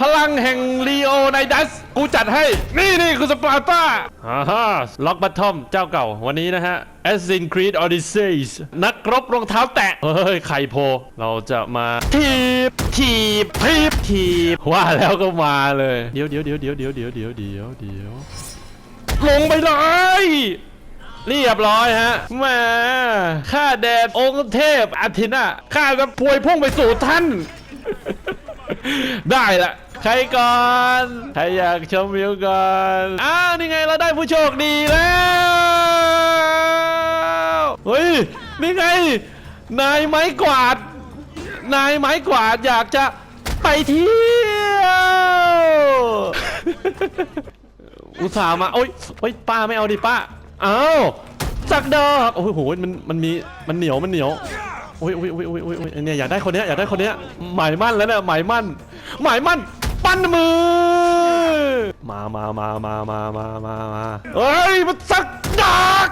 พลังแห่งลีโอไนดัส กูจัดให้ นี่นี่คือสปาร์ตาฮ่าฮ่าล็อกบัตทอมเจ้าเก่า วันนี้นะฮะ Assassin's Creed Odyssey นักรบรองเท้าแตะ เฮ้ย ไข่โพ เราจะมาทีบทีบทีบทีบว่าแล้วก็มาเลย เดี๋ยวเดี๋ยวเดี๋ยวเดี๋ยวเดี๋ยวเดี๋ยวเดี๋ยวเดี๋ยวเดี๋ยวลงไปเลยเรียบร้อยฮะแหม่ข้าแดดองค์เทพอาทินะข้าจะพวยพุ่งไปสู่ท่าน ได้ละ ใครก่อน ใครอยากชมวิวก่อน อ้าว นี่ไงเราได้ผู้โชคดีแล้ว เฮ้ย นี่ไง นายไม้กวาด นายไม้กวาดอยากจะไปเที่ยว อุตส่าห์มา โอ้ยโอ้ยป้าไม่เอาดิป้า เอ้าสักดอกโอ้โห มัน มันมี มันเหนียว มันเหนียวโอ้ยโอ้ยโอ้ยโอ้ยโอ้ยโอ้ยเนี่ยอยากได้คนเนี้ยอยากได้คนเนี้ยหมายมั่นแล้วเนี่ยหมายมั่นหมายมั่น ปั้นมือ มามามามามามามามาเฮ้ย มันสักดอก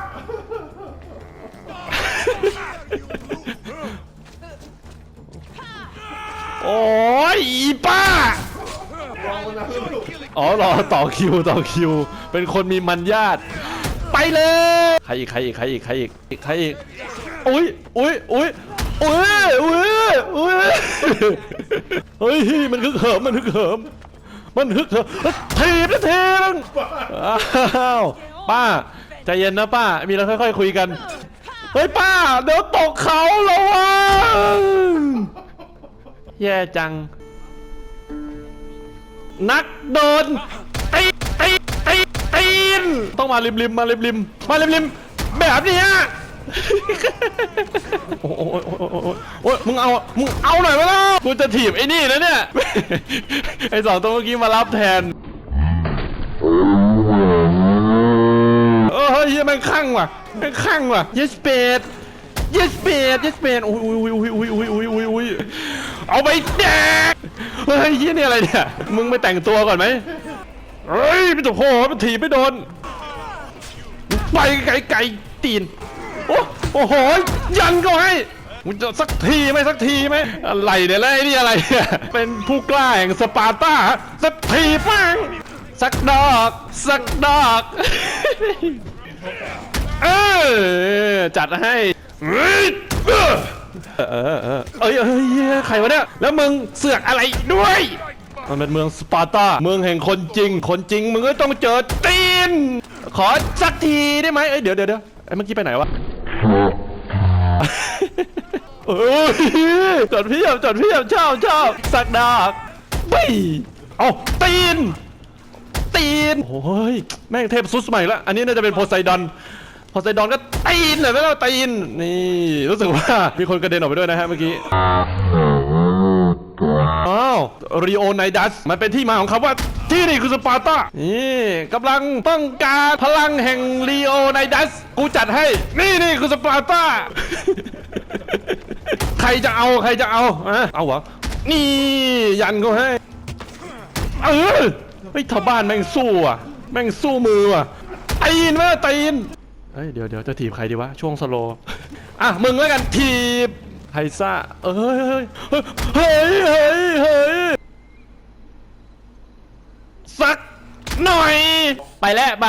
โอ้ยอีป้า อ๋อรอต่อคิวต่อคิว เป็นคนมีมันญาติ ไปเลย ใครอีกใครอีกใครอีกใครอีกใครอีกอุ้ยอุ้ยอุ้ยอุ้ยอุ้ย เฮ้ยมันฮึกเหิมมันฮึกเหิมมันฮึกเหิมทีบนะทีบอ้าวป้าใจเย็นนะป้า มีอะไรค่อยๆคุยกัน เฮ้ยป้า เดี๋ยวตกเขาแล้ววะแย่จัง นักโดนตีตีตีตีนต้องมาริมริมมาริมริมมาริมริมแบบนี้ โอ้โหโอ้โหโอ้โหโอ้โหโอ้ยมึงเอา มึงเอาหน่อยไหมล่ะกูจะถีบไอ้นี่นะเนี่ย ไอ้สองตัวเมื่อกี้มารับแทนเออเฮ้ยเหี้ยแม่งข้างว่ะแม่งข้างว่ะ yes เปด yes เปด yes เปดอุ้ยอุ้ยอุ้ยอุ้ยอุ้ยอุ้ยอุ้ยอุ้ยเอาไปแดก เฮ้ยเหี้ยนี่อะไรเนี่ย มึงไปแต่งตัวก่อนไหมเฮ้ยไม่ต้องโผล่มันถีบไม่โดน ไปไกลไกลตีน โอ้โอ้โหยันก็ให้มึงจะสักทีไหมสักทีไหมอะไรเนี่ยแล้วไอ้นี่อะไรเนี่ยเป็นผู้กล้าแห่งสปาร์ตาสักทีบ้างสักดอกสักดอกเออจัดให้เออเออเออเอ้ยเอ้ยเอ้ยใครวะเนี่ยแล้วมึงเสือกอะไรด้วยมันเป็นเมืองสปาร์ตาเมืองแห่งคนจริง คนจริงมึงก็ต้องเจอตีน ขอสักทีได้ไหมเอ้ยเดี๋ยวเดี๋ยวเดี๋ยวเมื่อกี้ไปไหนวะ เอ้ยจดเพียบจดเพียบชอบชอบสักดอกบี้เอาตีน ตีนโอ้ยแม่งเทพสุดสมัยละอันนี้น่าจะเป็นโพไซดอนโพไซดอนก็ตีนเลยไม่เล่าตีนนี่รู้สึกว่ามีคนกระเด็นออกไปด้วยนะฮะเมื่อกี้ อ้าวรีโอไนดัส มันเป็นที่มาของคำว่า ที่นี่คือสปาร์ตา นี่กำลังต้องการพลังแห่งรีโอไนดัส กูจัดให้ นี่นี่คือสปาร์ตา ใครจะเอาใครจะเอาอะเอาเหรอ นี่ยันเขาให้ เออเฮ้ชาวบ้านแม่งสู้อะ แม่งสู้มืออะตีนแม่ตีนเฮ้ยเดี๋ยวเดี๋ยวจะถีบใครดีวะ ช่วงสโลอะมึงแล้วกันถีบ ไฮซ่าเอ้ยเฮ้ยเฮ้ยเฮ้ยสักหน่อย ไปแล้วไป